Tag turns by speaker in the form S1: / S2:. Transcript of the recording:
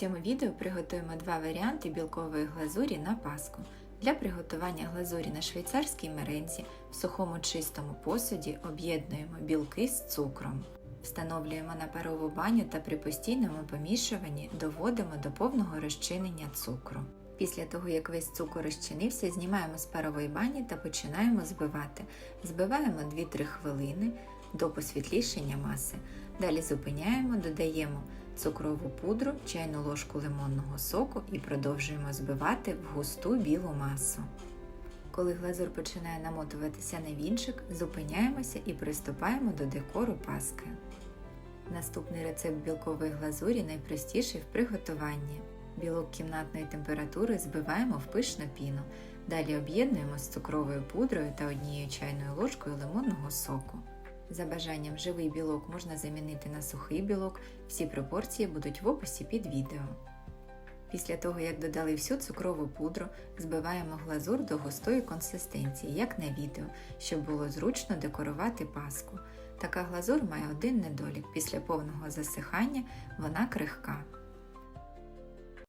S1: цьому відео приготуємо два варіанти білкової глазурі на паску. Для приготування глазурі на швейцарській мерензі в сухому чистому посуді об'єднуємо білки з цукром. Встановлюємо на парову баню та при постійному помішуванні доводимо до повного розчинення цукру. Після того, як весь цукор розчинився, знімаємо з парової бані та починаємо збивати. Збиваємо 2-3 хвилини до посвітлішення маси. Далі зупиняємо, додаємо цукрову пудру, чайну ложку лимонного соку і продовжуємо збивати в густу білу масу. Коли глазур починає намотуватися на вінчик, зупиняємося і приступаємо до декору паски. Наступний рецепт білкової глазурі найпростіший в приготуванні. Білок кімнатної температури збиваємо в пишну піну. Далі об'єднуємо з цукровою пудрою та однією чайною ложкою лимонного соку. За бажанням живий білок можна замінити на сухий білок, всі пропорції будуть в описі під відео. Після того, як додали всю цукрову пудру, збиваємо глазур до густої консистенції, як на відео, щоб було зручно декорувати паску. Така глазур має один недолік. Після повного засихання вона крихка.